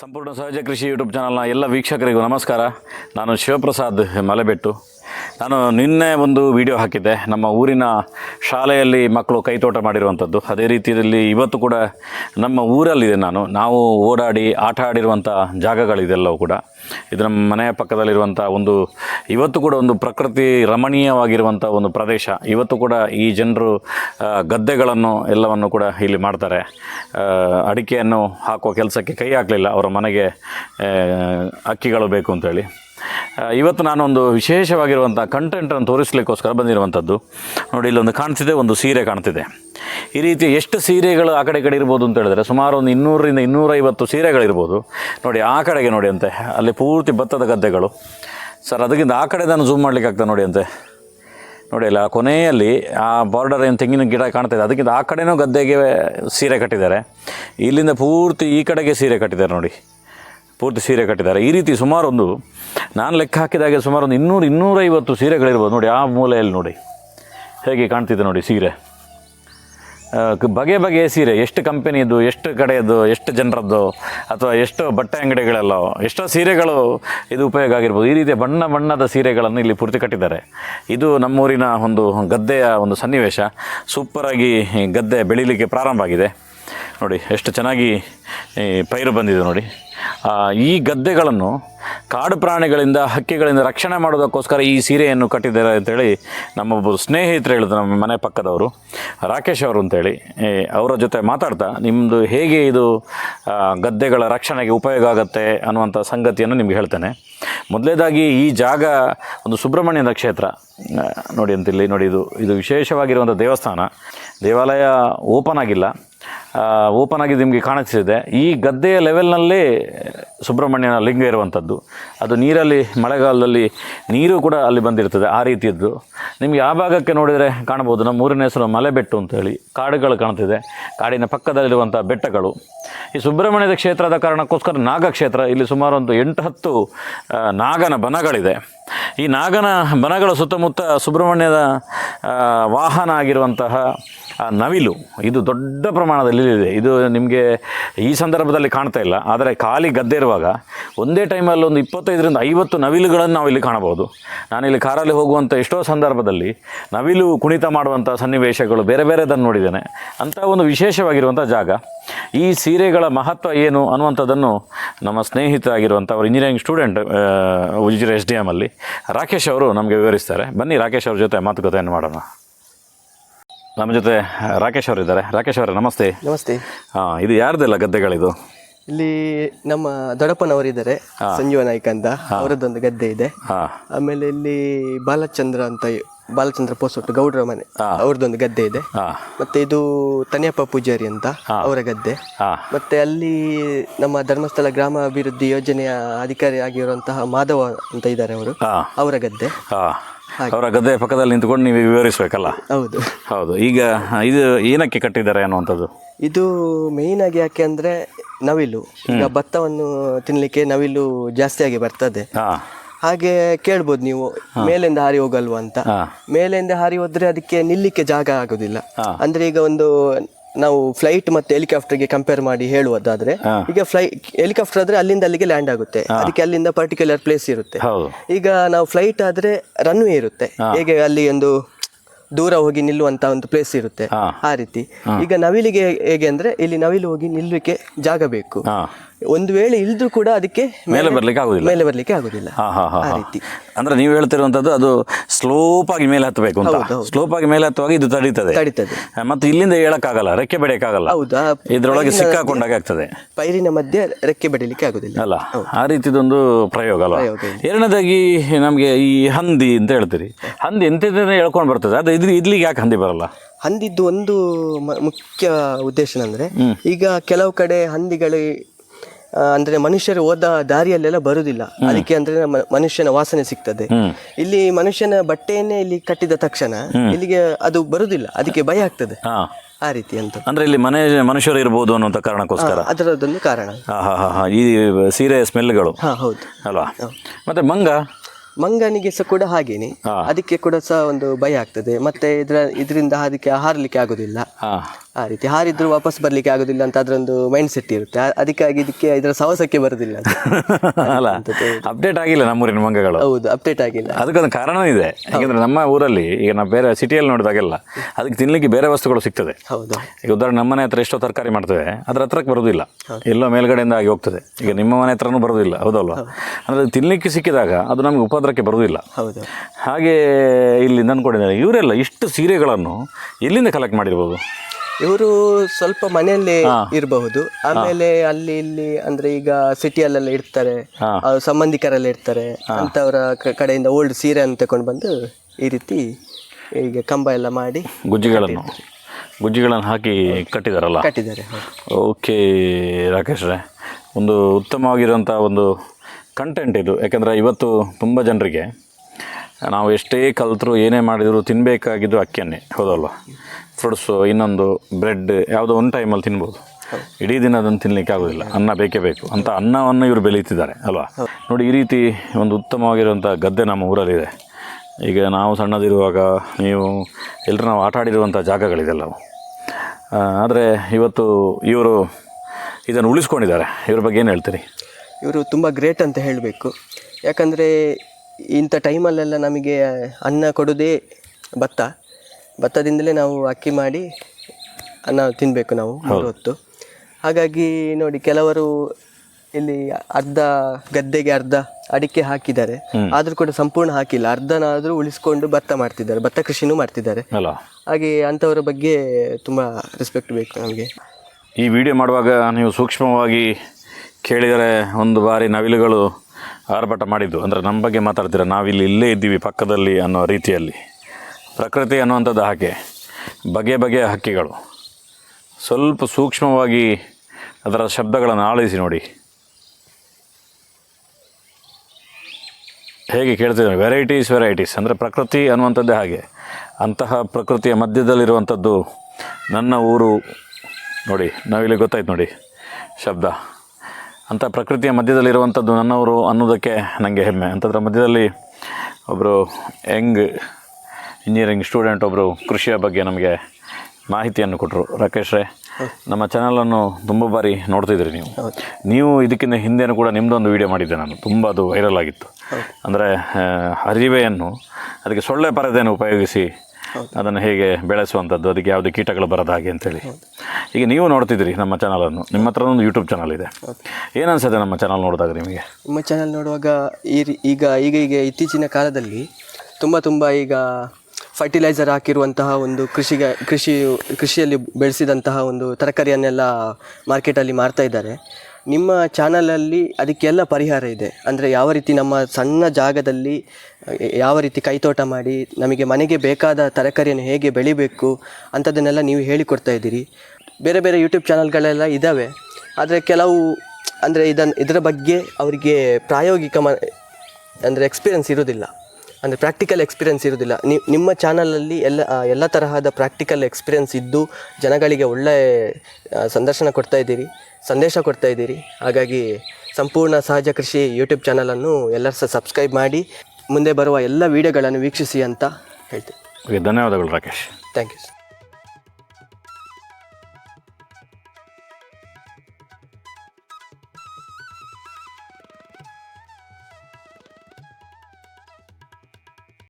ಸಂಪೂರ್ಣ ಸಹಜ ಕೃಷಿ ಯೂಟ್ಯೂಬ್ ಚಾನಲ್ನ ಎಲ್ಲ ವೀಕ್ಷಕರಿಗೂ ನಮಸ್ಕಾರ. ನಾನು ಶಿವಪ್ರಸಾದ್ ಮಲೆಬೆಟ್ಟು. ನಾನು ನಿನ್ನೆ ಒಂದು ವಿಡಿಯೋ ಹಾಕಿದ್ದೆ. ನಮ್ಮ ಊರಿನ ಶಾಲೆಯಲ್ಲಿ ಮಕ್ಕಳು ಕೈತೋಟ ಮಾಡಿರುವಂಥದ್ದು. ಅದೇ ರೀತಿಯಲ್ಲಿ ಇವತ್ತು ಕೂಡ ನಮ್ಮ ಊರಲ್ಲಿದೆ ನಾನು. ನಾವು ಓಡಾಡಿ ಆಟ ಆಡಿರುವಂಥ ಜಾಗಗಳಿದೆಲ್ಲವೂ ಕೂಡ. ಇದು ನಮ್ಮ ಮನೆಯ ಪಕ್ಕದಲ್ಲಿರುವಂಥ ಒಂದು, ಇವತ್ತು ಕೂಡ ಒಂದು ಪ್ರಕೃತಿ ರಮಣೀಯವಾಗಿರುವಂಥ ಒಂದು ಪ್ರದೇಶ. ಇವತ್ತು ಕೂಡ ಈ ಜನರು ಗದ್ದೆಗಳನ್ನು ಎಲ್ಲವನ್ನು ಕೂಡ ಇಲ್ಲಿ ಮಾಡ್ತಾರೆ. ಅಡಿಕೆಯನ್ನು ಹಾಕುವ ಕೆಲಸಕ್ಕೆ ಕೈ ಹಾಕಲಿಲ್ಲ. ಅವರ ಮನೆಗೆ ಅಕ್ಕಿಗಳು ಬೇಕು ಅಂತೇಳಿ. ಇವತ್ತು ನಾನೊಂದು ವಿಶೇಷವಾಗಿರುವಂಥ ಕಂಟೆಂಟನ್ನು ತೋರಿಸ್ಲಿಕ್ಕೋಸ್ಕರ ಬಂದಿರುವಂಥದ್ದು. ನೋಡಿ, ಇಲ್ಲೊಂದು ಕಾಣ್ತಿದೆ, ಒಂದು ಸೀರೆ ಕಾಣ್ತಿದೆ. ಈ ರೀತಿ ಎಷ್ಟು ಸೀರೆಗಳು ಆ ಕಡೆ ಕಡೆ ಇರ್ಬೋದು ಅಂತ ಹೇಳಿದ್ರೆ ಸುಮಾರು ಒಂದು ಇನ್ನೂರರಿಂದ ಇನ್ನೂರೈವತ್ತು ಸೀರೆಗಳಿರ್ಬೋದು. ನೋಡಿ, ಆ ಕಡೆಗೆ ನೋಡಿ ಅಂತೆ, ಅಲ್ಲಿ ಪೂರ್ತಿ ಭತ್ತದ ಗದ್ದೆಗಳು. ಸರ್, ಅದಕ್ಕಿಂತ ಆ ಕಡೆ ನಾನು ಝೂಮ್ ಮಾಡ್ಲಿಕ್ಕೆ ನೋಡಿ ಅಂತೆ. ನೋಡಿ, ಅಲ್ಲ, ಕೊನೆಯಲ್ಲಿ ಆ ಬಾರ್ಡರ್ ಏನು ತೆಂಗಿನ ಗಿಡ ಕಾಣ್ತಾ ಇದೆ ಅದಕ್ಕಿಂತ ಆ ಕಡೆಯೂ ಗದ್ದೆಗೆ ಸೀರೆ ಕಟ್ಟಿದ್ದಾರೆ. ಇಲ್ಲಿಂದ ಪೂರ್ತಿ ಈ ಕಡೆಗೆ ಸೀರೆ ಕಟ್ಟಿದ್ದಾರೆ ನೋಡಿ. ಪೂರ್ತಿ ಸೀರೆ ಕಟ್ಟಿದ್ದಾರೆ. ಈ ರೀತಿ ಸುಮಾರು ಒಂದು ನಾನು ಲೆಕ್ಕ ಹಾಕಿದಾಗೆ ಸುಮಾರು ಒಂದು ಇನ್ನೂರು, ಇನ್ನೂರೈವತ್ತು ಸೀರೆಗಳಿರ್ಬೋದು ನೋಡಿ, ಆ ಮೂಲೆಯಲ್ಲಿ ನೋಡಿ. ಹೇಗೆ ಕಾಣ್ತಿದೆ ನೋಡಿ ಸೀರೆ. ಬಗೆ ಬಗೆಯ ಸೀರೆ, ಎಷ್ಟು ಕಂಪೆನಿದು, ಎಷ್ಟು ಕಡೆಯದು, ಎಷ್ಟು ಜನರದ್ದು, ಅಥವಾ ಎಷ್ಟು ಬಟ್ಟೆ ಅಂಗಡಿಗಳೆಲ್ಲ, ಎಷ್ಟೋ ಸೀರೆಗಳು ಇದು ಉಪಯೋಗ ಆಗಿರ್ಬೋದು. ಈ ರೀತಿಯ ಬಣ್ಣ ಬಣ್ಣದ ಸೀರೆಗಳನ್ನು ಇಲ್ಲಿ ಪೂರ್ತಿ ಕಟ್ಟಿದ್ದಾರೆ. ಇದು ನಮ್ಮೂರಿನ ಒಂದು ಗದ್ದೆಯ ಒಂದು ಸನ್ನಿವೇಶ. ಸೂಪರಾಗಿ ಗದ್ದೆ ಬೆಳೀಲಿಕ್ಕೆ ಪ್ರಾರಂಭ ಆಗಿದೆ. ನೋಡಿ, ಎಷ್ಟು ಚೆನ್ನಾಗಿ ಪೈರು ಬಂದಿದೆ ನೋಡಿ. ಈ ಗದ್ದೆಗಳನ್ನು ಕಾಡು ಪ್ರಾಣಿಗಳಿಂದ, ಹಕ್ಕಿಗಳಿಂದ ರಕ್ಷಣೆ ಮಾಡೋದಕ್ಕೋಸ್ಕರ ಈ ಸೀರೆಯನ್ನು ಕಟ್ಟಿದ್ದಾರೆ ಅಂತೇಳಿ ನಮ್ಮೊಬ್ಬರು ಸ್ನೇಹಿತರು ಹೇಳಿದ್ರು, ನಮ್ಮ ಮನೆ ಪಕ್ಕದವರು, ರಾಕೇಶ್ ಅವರು ಅಂತೇಳಿ ಅವರ ಜೊತೆ ಮಾತಾಡ್ತಾ ನಿಮ್ಮದು ಹೇಗೆ ಇದು ಗದ್ದೆಗಳ ರಕ್ಷಣೆಗೆ ಉಪಯೋಗ ಆಗುತ್ತೆ ಅನ್ನುವಂಥ ಸಂಗತಿಯನ್ನು ನಿಮ್ಗೆ ಹೇಳ್ತೇನೆ. ಮೊದಲೇದಾಗಿ ಈ ಜಾಗ ಒಂದು ಸುಬ್ರಹ್ಮಣ್ಯದ ಕ್ಷೇತ್ರ. ನೋಡಿ ಅಂತಿಲ್ಲಿ, ನೋಡಿ ಇದು ಇದು ವಿಶೇಷವಾಗಿರುವಂಥ ದೇವಸ್ಥಾನ. ದೇವಾಲಯ ಓಪನ್ ಆಗಿಲ್ಲ. ಓಪನ್ ಆಗಿ ನಿಮಗೆ ಕಾಣಿಸ್ತಿದೆ. ಈ ಗದ್ದೆಯ ಲೆವೆಲ್ನಲ್ಲಿ ಸುಬ್ರಹ್ಮಣ್ಯನ ಲಿಂಗ ಇರುವಂಥದ್ದು ಅದು ನೀರಲ್ಲಿ, ಮಳೆಗಾಲದಲ್ಲಿ ನೀರು ಕೂಡ ಅಲ್ಲಿ ಬಂದಿರ್ತದೆ ಆ ರೀತಿಯದ್ದು. ನಿಮಗೆ ಆ ಭಾಗಕ್ಕೆ ನೋಡಿದರೆ ಕಾಣ್ಬೋದು ನಮ್ಮ ಮೂರನೇ ಹೆಸರು ಮಲೆಬೆಟ್ಟು ಅಂತೇಳಿ ಕಾಡುಗಳು ಕಾಣ್ತಿದೆ. ಕಾಡಿನ ಪಕ್ಕದಲ್ಲಿರುವಂಥ ಬೆಟ್ಟಗಳು. ಈ ಸುಬ್ರಹ್ಮಣ್ಯದ ಕ್ಷೇತ್ರದ ಕಾರಣಕ್ಕೋಸ್ಕರ ನಾಗಕ್ಷೇತ್ರ, ಇಲ್ಲಿ ಸುಮಾರು ಒಂದು ಎಂಟು ಹತ್ತು ನಾಗನ ಬನಗಳಿದೆ. ಈ ನಾಗನ ಬನಗಳ ಸುತ್ತಮುತ್ತ ಸುಬ್ರಹ್ಮಣ್ಯದ ವಾಹನ ಆಗಿರುವಂತಹ ನವಿಲು. ಇದು ದೊಡ್ಡ ಪ್ರಮಾಣದಲ್ಲಿ ಇದೆ. ಇದು ನಿಮಗೆ ಈ ಸಂದರ್ಭದಲ್ಲಿ ಕಾಣ್ತಾ ಇಲ್ಲ. ಆದರೆ ಖಾಲಿ ಗದ್ದೆ ಇರುವಾಗ ಒಂದೇ ಟೈಮಲ್ಲಿ ಒಂದು ಇಪ್ಪತ್ತೈದರಿಂದ ಐವತ್ತು ನವಿಲುಗಳನ್ನು ನಾವು ಇಲ್ಲಿ ಕಾಣಬಹುದು. ನಾನಿಲ್ಲಿ ಕಾರಲ್ಲಿ ಹೋಗುವಂಥ ಎಷ್ಟೋ ಸಂದರ್ಭದಲ್ಲಿ ನವಿಲು ಕುಣಿತ ಮಾಡುವಂಥ ಸನ್ನಿವೇಶಗಳು ಬೇರೆ ಬೇರೆದನ್ನು ನೋಡಿದ್ದೇನೆ. ಅಂಥ ಒಂದು ವಿಶೇಷವಾಗಿರುವಂಥ ಜಾಗ. ಈ ಸೀರೆಗಳ ಮಹತ್ವ ಏನು ಅನ್ನುವಂಥದ್ದನ್ನು ನಮ್ಮ ಸ್ನೇಹಿತರಾಗಿರುವಂಥ ಅವರು engineering student Ujire S D ಎಮಲ್ಲಿ Rakesh ಅವರು ನಮಗೆ ವಿವರಿಸ್ತಾರೆ. ಬನ್ನಿ ರಾಕೇಶ್ ಅವ್ರ ಜೊತೆ ಮಾತುಕತೆಯನ್ನು ಮಾಡೋಣ. ನಮ್ಮ ಜೊತೆ ರಾಕೇಶ್ ಅವರು ಇದ್ದಾರೆ ರಾಕೇಶ್ ಅವರೇ ನಮಸ್ತೆ. ನಮಸ್ತೆ. ಹಾ ಇದು ಯಾರ್ದೆಲ್ಲ ಗದ್ದೆಗಳಿದು? ಇಲ್ಲಿ ನಮ್ಮ ದೊಡಪ್ಪನವರಿದ್ದಾರೆ ಸಂಜೀವ ನಾಯ್ಕ ಅಂತ. ಅವರದ್ದೊಂದು ಗದ್ದೆ ಇದೆ. ಆಮೇಲೆ ಇಲ್ಲಿ ಬಾಲಚಂದ್ರ ಅಂತ ಬಾಲಚಂದ್ರ ಪೋಸೊಟ್ಟು ಗೌಡ್ರ ಮನೆ. ಅವ್ರದ್ದೊಂದು ಗದ್ದೆ ಇದೆ. ಮತ್ತೆ ಇದು ತನಿಯಪ್ಪ ಪೂಜಾರಿ ಅಂತ ಅವರ ಗದ್ದೆ. ಮತ್ತೆ ಅಲ್ಲಿ ನಮ್ಮ ಧರ್ಮಸ್ಥಳ ಗ್ರಾಮಾಭಿವೃದ್ಧಿ ಯೋಜನೆಯ ಅಧಿಕಾರಿ ಆಗಿರುವಂತಹ ಮಾಧವ ಅಂತ ಇದ್ದಾರೆ ಅವರು. ಅವರ ಗದ್ದೆ. ಅವರ ಗದ್ದೆ ಪಕ್ಕದಲ್ಲಿ ನಿಂತ್ಕೊಂಡು ನೀವು ವಿವರಿಸಬೇಕಲ್ಲ? ಹೌದು. ಹೌದು. ಈಗ ಇದು ಏನಕ್ಕೆ ಕಟ್ಟಿದ್ದಾರೆ ಅನ್ನುವಂಥದ್ದು? ಇದು ಮೇಯ್ನ್ ಆಗಿ ಯಾಕೆ ಅಂದ್ರೆ ನವಿಲು. ಈಗ ಭತ್ತವನ್ನು ತಿನ್ಲಿಕ್ಕೆ ನವಿಲು ಜಾಸ್ತಿಯಾಗಿ ಬರ್ತದೆ. ಹಾಗೆ ಕೇಳ್ಬೋದು ನೀವು ಮೇಲಿಂದ ಹಾರಿ ಹೋಗಲ್ವಾ ಅಂತ. ಮೇಲಿಂದ ಹಾರಿ ಹೋದ್ರೆ ಅದಕ್ಕೆ ನಿಲ್ಲಿಕ್ಕೆ ಜಾಗ ಆಗೋದಿಲ್ಲ. ಅಂದ್ರೆ ಈಗ ಒಂದು ನಾವು ಫ್ಲೈಟ್ ಮತ್ತೆ ಹೆಲಿಕಾಪ್ಟರ್ಗೆ ಕಂಪೇರ್ ಮಾಡಿ ಹೇಳುವುದಾದ್ರೆ ಈಗ ಫ್ಲೈ ಹೆಲಿಕಾಪ್ಟರ್ ಆದ್ರೆ ಅಲ್ಲಿಂದ ಅಲ್ಲಿಗೆ ಲ್ಯಾಂಡ್ ಆಗುತ್ತೆ. ಅದಕ್ಕೆ ಅಲ್ಲಿಂದ ಪರ್ಟಿಕ್ಯುಲರ್ ಪ್ಲೇಸ್ ಇರುತ್ತೆ. ಈಗ ನಾವು ಫ್ಲೈಟ್ ಆದ್ರೆ ರನ್ವೇ ಇರುತ್ತೆ. ಹೇಗೆ ಅಲ್ಲಿ ಒಂದು ದೂರ ಹೋಗಿ ನಿಲ್ಲುವಂತ ಒಂದು ಪ್ಲೇಸ್ ಇರುತ್ತೆ. ಆ ರೀತಿ. ಈಗ ನವಿಲಿಗೆ ಹೇಗೆ ಅಂದ್ರೆ ಇಲ್ಲಿ ನವಿಲು ಹೋಗಿ ನಿಲ್ಲಕ್ಕೆ ಜಾಗ ಬೇಕು. ಒಂದು ವೇಳೆ ಇಲ್ದ್ರೂ ಕೂಡ ಅದಕ್ಕೆ ಮೇಲೆ ಬರ್ಲಿಕ್ಕೆ ಆಗುದಿಲ್ಲ. ಮೇಲೆ ಬರ್ಲಿಕ್ಕೆ ಆಗುದಿಲ್ಲ. ಆ ರೀತಿ. ಅಂದ್ರೆ ನೀವು ಹೇಳ್ತಿರುವಂತದ್ದು ಅದು ಸ್ಲೋಪ್ ಆಗಿ ಮೇಲೆ ಹತ್ತಬೇಕು ಅಂತ. ಸ್ಲೋಪ್ ಆಗಿ ಮೇಲೆ ಹತ್ತುವಾಗ ಇದು ತಡೀತದೆ. ತಡೀತದೆ. ಮತ್ತೆ ಇಲ್ಲಿಂದ ಹೇಳಕ್ಕಾಗಲ್ಲ ರೆಕ್ಕೆ ಬೆಳೆಯಕ್ಕಾಗಲ್ಲ ಹೌದಾ ಇದ್ರೊಳಗೆ ಸಿಕ್ಕಾಕೊಂಡಾಗ ಆಗ್ತದೆ. ಪೈರಿನ ಮಧ್ಯೆ ರೆಕ್ಕೆ ಬಡಿಲಿಕ್ಕೆ ಆಗುದಿಲ್ಲ. ಅಲ್ಲ ಆ ರೀತಿದೊಂದು ಪ್ರಯೋಗ ಅಲ್ವಾ. ಎರಡನೇದಾಗಿ ನಮ್ಗೆ ಈ ಹಂದಿ ಅಂತ ಹೇಳ್ತೀರಿ. ಹಂದಿ ಎಂತಿದ್ರೆ ಹೇಳ್ಕೊಂಡು ಬರ್ತದೆ ಅದು ಇದ್ರ ಇದ್ಲಿಗೆ ಯಾಕೆ ಹಂದಿ ಬರಲ್ಲ? ಹಂದಿದ್ದು ಒಂದು ಮುಖ್ಯ ಉದ್ದೇಶ ಅಂದ್ರೆ ಈಗ ಕೆಲವು ಕಡೆ ಹಂದಿಗಳು ಅಂದ್ರೆ ಮನುಷ್ಯರು ಹೋದ ದಾರಿಯಲ್ಲೆಲ್ಲ ಬರುದಿಲ್ಲ. ಅದಕ್ಕೆ ಅಂದ್ರೆ ಮನುಷ್ಯನ ವಾಸನೆ ಸಿಗ್ತದೆ. ಇಲ್ಲಿ ಮನುಷ್ಯನ ಬಟ್ಟೆಯನ್ನೇ ಇಲ್ಲಿ ಕಟ್ಟಿದ ತಕ್ಷಣ ಇಲ್ಲಿಗೆ ಅದು ಬರುದಿಲ್ಲ. ಅದಕ್ಕೆ ಭಯ ಆಗ್ತದೆ. ಹಾ. ಆ ರೀತಿ ಅಂತ. ಅಂದ್ರೆ ಇಲ್ಲಿ ಮನೆ ಮನುಷ್ಯರು ಇರ್ಬೋದು ಅನ್ನುವಂಥ ಕಾರಣಕ್ಕೋಸ್ಕರ? ಅದರದೊಂದು ಕಾರಣ. ಹಾ ಹಾ ಹಾ ಹಾ. ಈ ಸೀರೆ ಸ್ಮೆಲ್ಗಳು. ಹಾ ಹೌದು. ಅಲ್ವಾ? ಮತ್ತೆ ಮಂಗ? ಮಂಗನಿಗೆ ಸಹ ಕೂಡ ಹಾಗೇನೆ. ಅದಕ್ಕೆ ಕೂಡ ಸಹ ಒಂದು ಭಯ ಆಗ್ತದೆ. ಮತ್ತೆ ಇದ್ರ ಇದರಿಂದ ಅದಕ್ಕೆ ಹಾರಲಿಕ್ಕೆ ಆಗುದಿಲ್ಲ. ಹಾ. ಆ ರೀತಿ ಹಾರಿದ್ರು ವಾಪಸ್ ಬರ್ಲಿಕ್ಕೆ ಆಗೋದಿಲ್ಲ ಅಂತ ಅದರೊಂದು ಮೈಂಡ್ ಸೆಟ್ ಇರುತ್ತೆ. ಆ- ಅದಕ್ಕಾಗಿ ಇದಕ್ಕೆ ಇದರ ಸವಸಕ್ಕೆ ಬರುದಿಲ್ಲ ಅಂತ. ಅಲ್ಲ ಅಪ್ಡೇಟ್ ಆಗಿಲ್ಲ ನಮ್ಮೂರಿನ ಮಂಗಗಳು. ಹೌದು ಅಪ್ಡೇಟ್ ಆಗಿಲ್ಲ. ಅದಕ್ಕೊಂದು ಕಾರಣ ಇದೆ. ಯಾಕಂದ್ರೆ ನಮ್ಮ ಊರಲ್ಲಿ ಈಗ ನಾವು ಬೇರೆ ಸಿಟಿಯಲ್ಲಿ ನೋಡಿದಾಗೆಲ್ಲ ಅದಕ್ಕೆ ತಿನ್ಲಿಕ್ಕೆ ಬೇರೆ ವಸ್ತುಗಳು ಸಿಗ್ತದೆ. ಹೌದು. ಈಗ ಉದಾಹರಣೆ ನಮ್ಮ ಮನೆ ಹತ್ರ ಎಷ್ಟೋ ತರಕಾರಿ ಮಾಡ್ತೇವೆ ಅದ್ರ ಹತ್ರಕ್ಕೆ ಬರೋದಿಲ್ಲ. ಎಲ್ಲೋ ಮೇಲ್ಗಡೆಯಿಂದ ಆಗಿ ಹೋಗ್ತದೆ. ಈಗ ನಿಮ್ಮ ಮನೆ ಹತ್ರನೂ ಬರೋದಿಲ್ಲ ಹೌದಲ್ವಾ? ಅಂದರೆ ತಿನ್ಲಿಕ್ಕೆ ಸಿಕ್ಕಿದಾಗ ಅದು ನಮಗೆ ಉಪದ್ರಕ್ಕೆ ಬರೋದಿಲ್ಲ. ಹೌದು. ಹಾಗೆ ಇಲ್ಲಿ ಅಂದ್ಕೊಂಡಿದ್ದಾರೆ ಇವರೆಲ್ಲ ಇಷ್ಟು ಸೀರೆಗಳನ್ನು ಎಲ್ಲಿಂದ ಕಲೆಕ್ಟ್ ಮಾಡಿರ್ಬೋದು? ಇವರು ಸ್ವಲ್ಪ ಮನೆಯಲ್ಲೇ ಇರಬಹುದು. ಆಮೇಲೆ ಅಲ್ಲಿ ಇಲ್ಲಿ ಅಂದ್ರೆ ಈಗ ಸಿಟಿಯಲ್ಲೆಲ್ಲ ಇರ್ತಾರೆ. ಅವ್ರ ಸಂಬಂಧಿಕರೆಲ್ಲ ಇರ್ತಾರೆ ಅಂತವರ ಕಡೆಯಿಂದ ಓಲ್ಡ್ ಸೀರೆ ಅಂತ ತಕೊಂಡು ಬಂದು ಈ ರೀತಿ ಈಗ ಕಂಬ ಎಲ್ಲ ಮಾಡಿ ಗುಜ್ಜಿಗಳನ್ನು. ಗುಜ್ಜಿಗಳನ್ನು ಹಾಕಿ ಕಟ್ಟಿದಾರಲ್ಲ? ಕಟ್ಟಿದ್ದಾರೆ. ಓಕೆ ರಾಕೇಶ್ರೇ ಒಂದು ಉತ್ತಮವಾಗಿರುವಂತಹ ಒಂದು ಕಂಟೆಂಟ್ ಇದು. ಯಾಕಂದ್ರೆ ಇವತ್ತು ತುಂಬ ಜನರಿಗೆ ನಾವು ಎಷ್ಟೇ ಕಲ್ತರು ಏನೇ ಮಾಡಿದರೂ ತಿನ್ನಬೇಕಾಗಿದ್ದು ಅಕ್ಕಿಯನ್ನೇ, ಹೌದಲ್ವ? ಫ್ರೂಟ್ಸು, ಇನ್ನೊಂದು ಬ್ರೆಡ್, ಯಾವುದೋ ಒಂದು ಟೈಮಲ್ಲಿ ತಿನ್ಬೋದು. ಇಡೀ ದಿನ ಅದನ್ನು ತಿನ್ನಲಿಕ್ಕೆ ಆಗೋದಿಲ್ಲ, ಅನ್ನ ಬೇಕೇ ಬೇಕು ಅಂತ ಅನ್ನವನ್ನು ಇವರು ಬೆಳೀತಿದ್ದಾರೆ, ಅಲ್ವಾ? ನೋಡಿ, ಈ ರೀತಿ ಒಂದು ಉತ್ತಮವಾಗಿರುವಂಥ ಗದ್ದೆ ನಮ್ಮ ಊರಲ್ಲಿದೆ. ಈಗ ನಾವು ಸಣ್ಣದಿರುವಾಗ ನೀವು ಎಲ್ಲರೂ ನಾವು ಆಟ ಆಡಿರುವಂಥ ಜಾಗಗಳಿದೆಲ್ಲವು. ಆದರೆ ಇವತ್ತು ಇವರು ಇದನ್ನು ಉಳಿಸ್ಕೊಂಡಿದ್ದಾರೆ. ಇವ್ರ ಬಗ್ಗೆ ಏನು ಹೇಳ್ತೀರಿ? ಇವರು ತುಂಬ ಗ್ರೇಟ್ ಅಂತ ಹೇಳಬೇಕು. ಯಾಕಂದರೆ ಇಂಥ ಟೈಮಲ್ಲೆಲ್ಲ ನಮಗೆ ಅನ್ನ ಕೊಡೋದೇ ಭತ್ತ. ಭತ್ತದಿಂದಲೇ ನಾವು ಅಕ್ಕಿ ಮಾಡಿ ಅನ್ನ ತಿನ್ನಬೇಕು ನಾವು ಮೂರು ಹೊತ್ತು. ಹಾಗಾಗಿ ನೋಡಿ ಕೆಲವರು ಇಲ್ಲಿ ಅರ್ಧ ಗದ್ದೆಗೆ ಅರ್ಧ ಅಡಿಕೆ ಹಾಕಿದ್ದಾರೆ. ಆದರೂ ಕೂಡ ಸಂಪೂರ್ಣ ಹಾಕಿಲ್ಲ. ಅರ್ಧನಾದರೂ ಉಳಿಸ್ಕೊಂಡು ಭತ್ತ ಮಾಡ್ತಿದ್ದಾರೆ. ಭತ್ತ ಕೃಷಿನೂ ಮಾಡ್ತಿದ್ದಾರೆ. ಹಾಗೆ ಅಂಥವರ ಬಗ್ಗೆ ತುಂಬ ರೆಸ್ಪೆಕ್ಟ್ ಬೇಕು ನಮಗೆ. ಈ ವಿಡಿಯೋ ಮಾಡುವಾಗ ನೀವು ಸೂಕ್ಷ್ಮವಾಗಿ ಕೇಳಿದರೆ ಒಂದು ಬಾರಿ ನವಿಲುಗಳು ಆರ್ಭಟ ಮಾಡಿದ್ದು. ಅಂದರೆ ನಮ್ಮ ಬಗ್ಗೆ ಮಾತಾಡ್ತೀರ? ನಾವಿಲ್ಲಿ ಇಲ್ಲೇ ಇದ್ದೀವಿ ಪಕ್ಕದಲ್ಲಿ ಅನ್ನೋ ರೀತಿಯಲ್ಲಿ. ಪ್ರಕೃತಿ ಅನ್ನುವಂಥದ್ದು ಹಾಗೆ. ಬಗೆ ಬಗೆಯ ಹಕ್ಕಿಗಳು. ಸ್ವಲ್ಪ ಸೂಕ್ಷ್ಮವಾಗಿ ಅದರ ಶಬ್ದಗಳನ್ನು ಆಲಿಸಿ ನೋಡಿ. ಹೇಗೆ ಕೇಳ್ತಿದ್ದಾರೆ? ವೆರೈಟೀಸ್ ವೆರೈಟೀಸ್ ಅಂದರೆ ಪ್ರಕೃತಿ ಅನ್ನುವಂಥದ್ದೇ ಹಾಗೆ. ಅಂತಹ ಪ್ರಕೃತಿಯ ಮಧ್ಯದಲ್ಲಿರುವಂಥದ್ದು ನನ್ನ ಊರು. ನೋಡಿ, ನಾವಿಲ್ಲಿ ಗೊತ್ತಾಯ್ತು ನೋಡಿ. ಶಬ್ದ. ಅಂಥ ಪ್ರಕೃತಿಯ ಮಧ್ಯದಲ್ಲಿರುವಂಥದ್ದು ನನ್ನವರು ಅನ್ನೋದಕ್ಕೆ ನನಗೆ ಹೆಮ್ಮೆ. ಅಂಥದ್ರ ಮಧ್ಯದಲ್ಲಿ ಒಬ್ಬರು ಯಂಗ್ ಇಂಜಿನಿಯರಿಂಗ್ ಸ್ಟೂಡೆಂಟ್ ಒಬ್ಬರು ಕೃಷಿಯ ಬಗ್ಗೆ ನಮಗೆ ಮಾಹಿತಿಯನ್ನು ಕೊಟ್ಟರು ರಾಕೇಶ್ರೇ ನಮ್ಮ ಚಾನಲನ್ನು ತುಂಬ ಬಾರಿ ನೋಡ್ತಿದ್ರಿ ನೀವು. ನೀವು ಇದಕ್ಕಿಂತ ಹಿಂದೆನೂ ಕೂಡ ನಿಮ್ಮದೊಂದು ವಿಡಿಯೋ ಮಾಡಿದ್ದೆ ನಾನು. ತುಂಬ ಅದು ವೈರಲ್ ಆಗಿತ್ತು. ಅಂದರೆ ಹರಿವೆಯನ್ನು ಅದಕ್ಕೆ ಸೊಳ್ಳೆ ಪರದೆಯನ್ನು ಉಪಯೋಗಿಸಿ ಅದನ್ನು ಹೇಗೆ ಬೆಳೆಸುವಂಥದ್ದು ಅದಕ್ಕೆ ಯಾವುದೇ ಕೀಟಗಳು ಬರದ ಹಾಗೆ ಅಂತೇಳಿ. ಈಗ ನೀವು ನೋಡ್ತಿದ್ದೀರಿ ನಮ್ಮ ಚಾನಲನ್ನು ನಿಮ್ಮ ಹತ್ರ ಒಂದು ಯೂಟ್ಯೂಬ್ ಚಾನಲ್ ಇದೆ. ಏನು ಅನ್ಸುತ್ತೆ ನಮ್ಮ ಚಾನಲ್ ನೋಡಿದಾಗ ನಿಮಗೆ? ನಿಮ್ಮ ಚಾನಲ್ ನೋಡುವಾಗ ಈ ಈಗ ಈಗ ಈಗ ಇತ್ತೀಚಿನ ಕಾಲದಲ್ಲಿ ತುಂಬ ತುಂಬ ಈಗ ಫರ್ಟಿಲೈಸರ್ ಹಾಕಿರುವಂತಹ ಒಂದು ಕೃಷಿಗೆ ಕೃಷಿ ಕೃಷಿಯಲ್ಲಿ ಬೆಳೆಸಿದಂತಹ ಒಂದು ತರಕಾರಿಯನ್ನೆಲ್ಲ ಮಾರ್ಕೆಟಲ್ಲಿ ಮಾರ್ತಾ ಇದ್ದಾರೆ. ನಿಮ್ಮ ಚಾನಲಲ್ಲಿ ಅದಕ್ಕೆಲ್ಲ ಪರಿಹಾರ ಇದೆ. ಅಂದರೆ ಯಾವ ರೀತಿ ನಮ್ಮ ಸಣ್ಣ ಜಾಗದಲ್ಲಿ ಯಾವ ರೀತಿ ಕೈತೋಟ ಮಾಡಿ, ನಮಗೆ ಮನೆಗೆ ಬೇಕಾದ ತರಕಾರಿಯನ್ನು ಹೇಗೆ ಬೆಳಿಬೇಕು ಅಂಥದ್ದನ್ನೆಲ್ಲ ನೀವು ಹೇಳಿಕೊಡ್ತಾ ಇದ್ದೀರಿ. ಬೇರೆ ಬೇರೆ ಯೂಟ್ಯೂಬ್ ಚಾನಲ್ಗಳೆಲ್ಲ ಇದ್ದಾವೆ ಆದರೆ ಕೆಲವು, ಅಂದರೆ ಇದನ್ನು ಇದರ ಬಗ್ಗೆ ಅವರಿಗೆ ಪ್ರಾಯೋಗಿಕ ಮ, ಅಂದರೆ ಎಕ್ಸ್ಪೀರಿಯನ್ಸ್ ಇರೋದಿಲ್ಲ ಅಂದರೆ ಪ್ರಾಕ್ಟಿಕಲ್ ಎಕ್ಸ್ಪೀರಿಯನ್ಸ್ ಇರೋದಿಲ್ಲ. ನಿಮ್ಮ ಚಾನಲಲ್ಲಿ ಎಲ್ಲ ಎಲ್ಲ ತರಹದ ಪ್ರಾಕ್ಟಿಕಲ್ ಎಕ್ಸ್ಪೀರಿಯನ್ಸ್ ಇದ್ದು ಜನಗಳಿಗೆ ಒಳ್ಳೆಯ ಸಂದರ್ಶನ ಕೊಡ್ತಾ ಇದ್ದೀರಿ ಸಂದೇಶ ಕೊಡ್ತಾ ಇದ್ದೀರಿ. ಹಾಗಾಗಿ ಸಂಪೂರ್ಣ ಸಹಜ ಕೃಷಿ ಯೂಟ್ಯೂಬ್ ಚಾನಲನ್ನು ಎಲ್ಲರೂ ಸಹ ಸಬ್ಸ್ಕ್ರೈಬ್ ಮಾಡಿ ಮುಂದೆ ಬರುವ ಎಲ್ಲ ವೀಡಿಯೋಗಳನ್ನು ವೀಕ್ಷಿಸಿ ಅಂತ ಹೇಳ್ತೀನಿ. ಧನ್ಯವಾದಗಳು ರಾಕೇಶ್. Thank you